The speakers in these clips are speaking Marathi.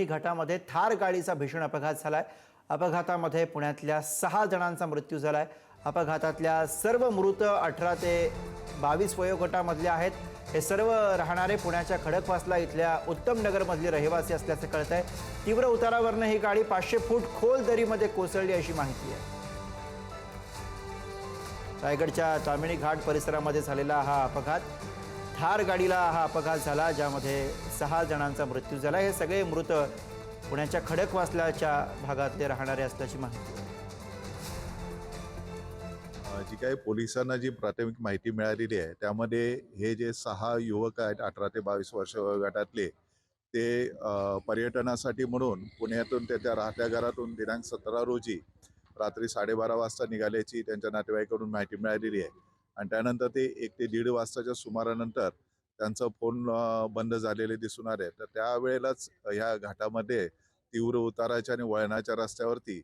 ताम्हिणी घाटामध्ये थार गाडीचा भीषण अपघात झालाय. अपघातामध्ये पुण्यातल्या सहा जणांचा मृत्यू झालाय. अपघातातल्या सर्व मृत अठरा ते बावीस वयोगटामधले आहेत. हे सर्व राहणारे पुण्याच्या खडकवासला इथल्या उत्तम नगरमधले रहिवासी असल्याचं कळत आहे तीव्र उतारावरनं ही गाडी पाचशे फूट खोल दरीमध्ये कोसळली अशी माहिती आहे. रायगडच्या तामिणी घाट परिसरामध्ये झालेला हा अपघात थार गाडीला हा अपघात झाला ज्यामध्ये सहा जणांचा मृत्यू झाला. हे सगळे मृत पुण्याच्या खडकवासल्याच्या भागातले राहणारे असल्याची माहिती. जी काही पोलिसांना जी प्राथमिक माहिती मिळालेली आहे त्यामध्ये हे जे सहा युवक आहेत अठरा ते बावीस वर्ष गटातले ते पर्यटनासाठी म्हणून पुण्यातून त्याच्या राहत्या घरातून दिनांक सतरा रोजी रात्री साडेबारा वाजता निघाल्याची त्यांच्या नातेवाईकडून माहिती मिळालेली आहे. आणि त्यानंतर ते एक ते दीड वाजताच्या सुमारानंतर त्यांचं फोन बंद झालेले दिसून आले. तर त्यावेळेलाच ह्या घाटामध्ये तीव्र उताराच्या आणि वळणाच्या रस्त्यावरती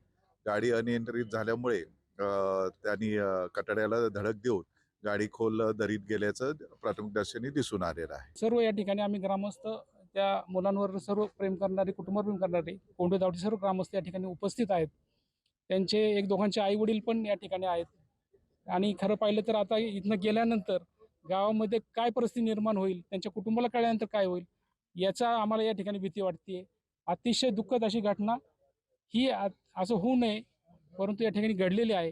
गाडी अनियंत्रित झाल्यामुळे त्यांनी अ, कटड्याला धडक देऊन गाडी खोल दरीत गेल्याचं प्राथमिक दर्शनी दिसून आलेलं आहे. सर्व या ठिकाणी आम्ही ग्रामस्थ त्या मुलांवर सर्व प्रेम करणारे कुटुंब प्रेम करणारे कोंडे दावटी सर्व ग्रामस्थ या ठिकाणी उपस्थित आहेत. त्यांचे एक दोघांचे आई वडील पण या ठिकाणी आहेत. आणि खरं पाहिलं तर आता इथनं गेल्यानंतर गावामध्ये काय परिस्थिती निर्माण होईल त्यांच्या कुटुंबाला कळल्यानंतर काय होईल याचा आम्हाला या ठिकाणी भीती वाटते अतिशय दुःखद अशी घटना ही असं होऊ नये परंतु या ठिकाणी घडलेली आहे.